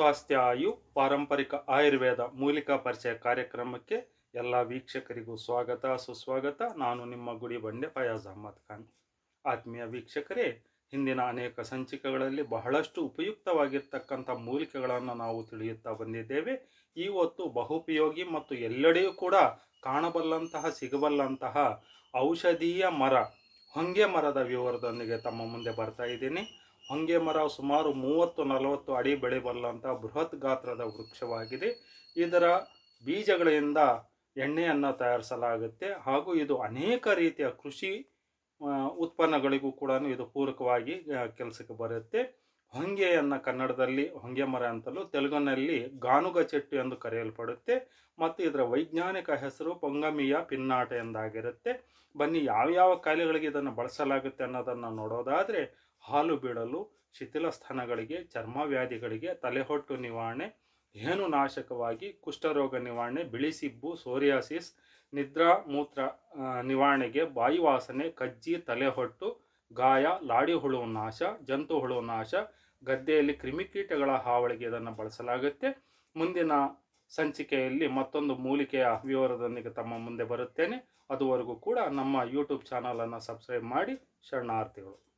ಸ್ವಾಸ್ಥ್ಯ ಆಯು ಪಾರಂಪರಿಕ ಆಯುರ್ವೇದ ಮೂಲಿಕಾ ಪರಿಚಯ ಕಾರ್ಯಕ್ರಮಕ್ಕೆ ಎಲ್ಲ ವೀಕ್ಷಕರಿಗೂ ಸ್ವಾಗತ, ಸುಸ್ವಾಗತ. ನಾನು ನಿಮ್ಮ ಗುಡಿ ಬಂಡೆ ಫಯಾಜ್ ಅಹಮದ್ ಖಾನ್. ಆತ್ಮೀಯ ವೀಕ್ಷಕರೇ, ಹಿಂದಿನ ಅನೇಕ ಸಂಚಿಕೆಗಳಲ್ಲಿ ಬಹಳಷ್ಟು ಉಪಯುಕ್ತವಾಗಿರ್ತಕ್ಕಂಥ ಮೂಲಿಕೆಗಳನ್ನು ನಾವು ತಿಳಿಯುತ್ತಾ ಬಂದಿದ್ದೇವೆ. ಇವತ್ತು ಬಹುಪಯೋಗಿ ಮತ್ತು ಎಲ್ಲೆಡೆಯೂ ಕೂಡ ಕಾಣಬಲ್ಲಂತಹ, ಸಿಗಬಲ್ಲಂತಹ ಔಷಧೀಯ ಮರ, ಹೊಂಗೆ ಮರದ ವಿವರದೊಂದಿಗೆ ತಮ್ಮ ಮುಂದೆ ಬರ್ತಾ ಇದ್ದೀನಿ. ಹೊಂಗೆ ಮರ ಸುಮಾರು ಮೂವತ್ತು ನಲವತ್ತು ಅಡಿ ಬೆಳೆಬಲ್ಲಂಥ ಬೃಹತ್ ಗಾತ್ರದ ವೃಕ್ಷವಾಗಿದೆ. ಇದರ ಬೀಜಗಳಿಂದ ಎಣ್ಣೆಯನ್ನು ತಯಾರಿಸಲಾಗುತ್ತೆ. ಹಾಗೂ ಇದು ಅನೇಕ ರೀತಿಯ ಕೃಷಿ ಉತ್ಪನ್ನಗಳಿಗೂ ಕೂಡ ಇದು ಪೂರಕವಾಗಿ ಕೆಲಸಕ್ಕೆ ಬರುತ್ತೆ. ಹೊಂಗೆಯನ್ನು ಕನ್ನಡದಲ್ಲಿ ಹೊಂಗೆ ಮರ ಅಂತಲೂ ತೆಲುಗಿನಲ್ಲಿ ಗಾನುಗ ಚೆಟ್ಟು ಎಂದು ಕರೆಯಲ್ಪಡುತ್ತೆ. ಮತ್ತು ಇದರ ವೈಜ್ಞಾನಿಕ ಹೆಸರು ಪೊಂಗಮಿಯ ಪಿನ್ನಾಟ ಎಂದಾಗಿರುತ್ತೆ. ಬನ್ನಿ ಯಾವ್ಯಾವ ಕಾಯಿಲೆಗಳಿಗೆ ಇದನ್ನು ಬಳಸಲಾಗುತ್ತೆ ಅನ್ನೋದನ್ನು ನೋಡೋದಾದರೆ ಹಾಲು ಬಿಡಲು ಶಿಥಿಲ ಸ್ಥಾನಗಳಿಗೆ, ಚರ್ಮ ವ್ಯಾಧಿಗಳಿಗೆ, ತಲೆಹೊಟ್ಟು ನಿವಾರಣೆ ಹೇನು ನಾಶಕವಾಗಿ ಕುಷ್ಠರೋಗ ನಿವಾರಣೆ ಬಿಳಿಸಿಬ್ಬು ಸೋರಿಯಾಸಿಸ್, ನಿದ್ರಾ ಮೂತ್ರ ನಿವಾರಣೆಗೆ ಬಾಯಿ ವಾಸನೆ, ಕಜ್ಜಿ, ತಲೆಹೊಟ್ಟು ಗಾಯ, ಲಾಡಿ ಹುಳು ನಾಶ, ಜಂತು ಹುಳು ನಾಶ, ಗದ್ದೆಯಲ್ಲಿ ಕ್ರಿಮಿಕೀಟಗಳ ಹಾವಳಿಗೆ ಇದನ್ನು ಬಳಸಲಾಗುತ್ತೆ. ಮುಂದಿನ ಸಂಚಿಕೆಯಲ್ಲಿ ಮತ್ತೊಂದು ಮೂಲಿಕೆಯ ವಿವರದೊಂದಿಗೆ ತಮ್ಮ ಮುಂದೆ ಬರುತ್ತೇನೆ. ಅದುವರೆಗೂ ಕೂಡ ನಮ್ಮ ಯೂಟ್ಯೂಬ್ ಚಾನಲನ್ನು ಸಬ್ಸ್ಕ್ರೈಬ್ ಮಾಡಿ, ಶರಣಾರ್ಥಿಗಳು.